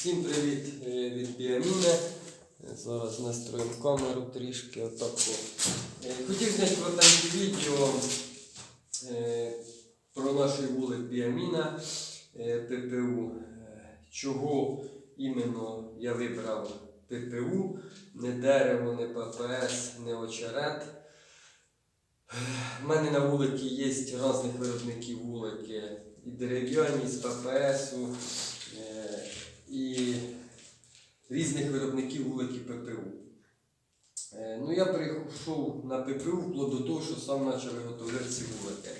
Всім привіт е, від Біаміни. Зараз настроїмо камеру трішки отако. Е, Хотів зняти коротеньке відео е, про наш вулик Біаміна е, ППУ. Чого іменно я вибрав ППУ, не дерево, не ППС, не очерет. У мене на вулиці є різних виробників вулики. І дерев'яні, з ППС, і різних виробників вулики ППУ. Е, Ну, я перейшов на ППУ вплоть до того, що сам почав виготовляти ці вулики.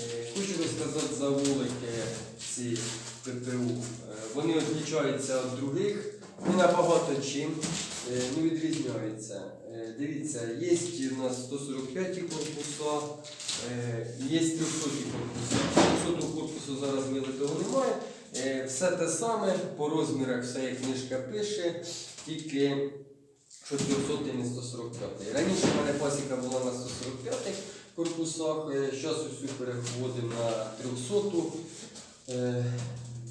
Е, Хочу розказати за вулики ці ППУ. Е, Вони відрізняються від других, не набагато чим, е, ну відрізняються. Дивіться, є у нас 145 корпуса, є 300 корпуса. 300 корпусу зараз вилитого немає. Е, Все те саме, по розмірах все як книжка пише, тільки що 300 не 145. Раніше в мене пасіка була на 145 корпусах, зараз усю переходимо на 300. Е,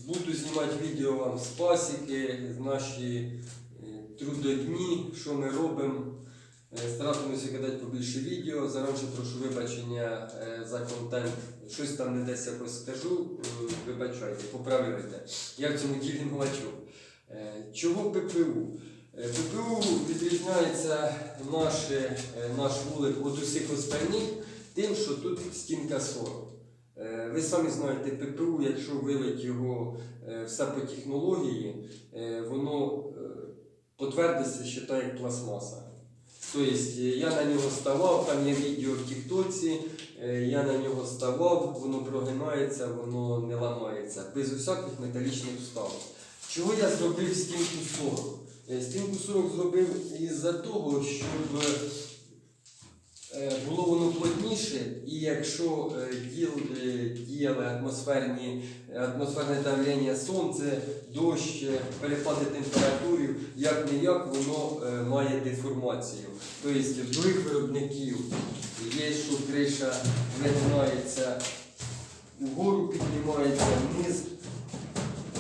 Буду знімати відео вам з пасіки, з наші е, трудодні, що ми робимо. Е, Старатимуся кидати побільше відео. Заранше прошу вибачення е, за контент. Щось там не десь якось скажу. е, Вибачайте, поправляйте. Я в цьому ділі. Е, Чого ППУ? ППУ відрізняється наш, наш вулик від усіх остальних тим, що тут стінка 40. Е, Ви самі знаєте, ППУ, якщо вилить його все по технології, воно потвердиться, що так як пластмаса. Тобто я на нього ставав, там є відео в Тіктоці, е, я на нього ставав, воно прогинається, воно не ламається, без усяких металічних вставок. Чого я зробив стінку 40? Е, Стінку 40 зробив із-за того, щоб було воно плотніше, і якщо е, е, діяли атмосферні, атмосферне давлення сонце, дощ, е, перепади температури, як не як воно е, має деформацію. Тобто в других виробників є, що криша вигинається угору, піднімається вниз.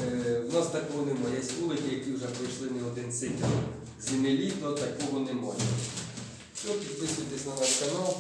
Е, В нас такого немає. Є вулики, які вже пройшли не один цикл зими літо, такого немає. Все, підписуйтесь на наш канал.